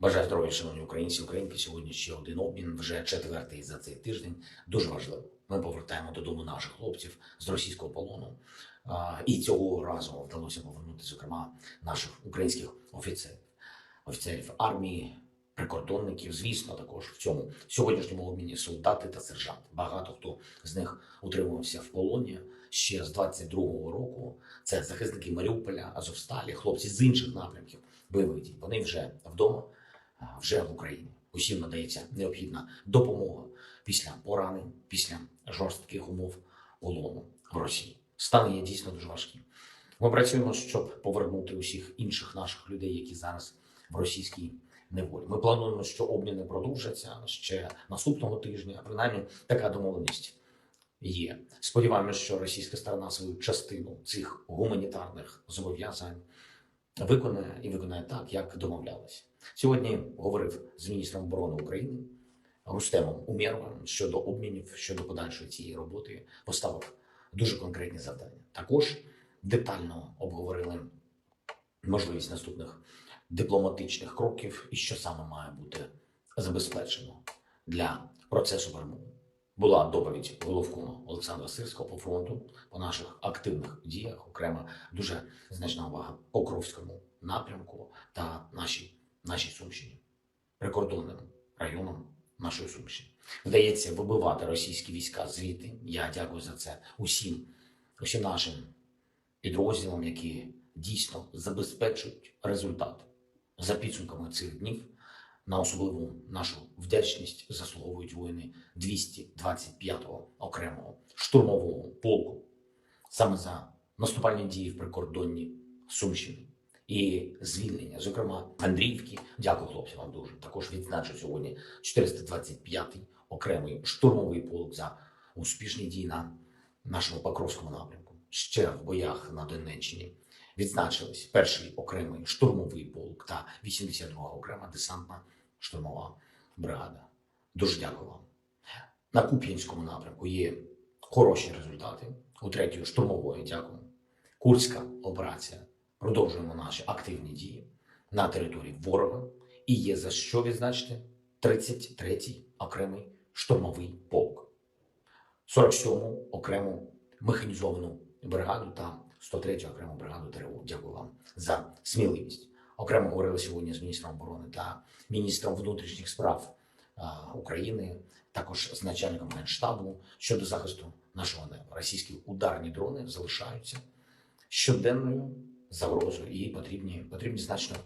Бажаю здоров'я, шановні українці, українки. Сьогодні ще один обмін, вже четвертий за цей тиждень. Дуже важливо. Ми повертаємо додому наших хлопців з російського полону. І цього разу вдалося повернути, зокрема, наших українських офіцерів, офіцерів армії, прикордонників. Звісно, також в цьому сьогоднішньому обміні солдати та сержанти. Багато хто з них утримувався в полоні ще з 22-го року. Це захисники Маріуполя, Азовсталі, хлопці з інших напрямків бойових дій. Вони вже вдома, вже в Україні. Усім надається необхідна допомога після поранень, після жорстких умов полону в Росії. Стан є дійсно дуже важким. Ми працюємо, щоб повернути усіх інших наших людей, які зараз в російській неволі. Ми плануємо, що обміни продовжаться ще наступного тижня. Принаймні, така домовленість є. Сподіваємося, що російська сторона свою частину цих гуманітарних зобов'язань виконає і виконає так, як домовлялися. Сьогодні говорив з міністром оборони України Рустемом Умєровим щодо обмінів, щодо подальшої цієї роботи, поставив дуже конкретні завдання. Також детально обговорили можливість наступних дипломатичних кроків і що саме має бути забезпечено для процесу перемоги. Була доповідь головкома Олександра Сирського по фронту по наших активних діях. Окрема дуже значна увага Покровському напрямку та нашій нашій Сумщині, прикордонним районам нашої Сумщини. Вдається вибивати російські війська звідти. Я дякую за це усім, усім нашим підрозділам, які дійсно забезпечують результат. За підсумками цих днів на особливу нашу вдячність заслуговують воїни 225-го окремого штурмового полку саме за наступальні дії в прикордонні Сумщини і звільнення, зокрема Андріївки. Дякую хлопцям вам дуже. Також відзначу сьогодні 425-й окремий штурмовий полк за успішні дії на нашому Покровському напрямку. Ще в боях на Донеччині відзначились перший окремий штурмовий полк та 82 окрема десантна штурмова бригада. Дуже дякую вам. На Куп'янському напрямку є хороші результати. У третьої штурмової дякую. Курська операція. Продовжуємо наші активні дії на території ворога. І є за що відзначити 33-й окремий штурмовий полк, 47-му окрему механізовану бригаду та 103-ю окрему бригаду ТРО. Дякую вам за сміливість. Окремо говорили сьогодні з міністром оборони та міністром внутрішніх справ України, також з начальником генштабу щодо захисту нашого неба. Російські ударні дрони залишаються щоденною загрозою і потрібні, потрібні значно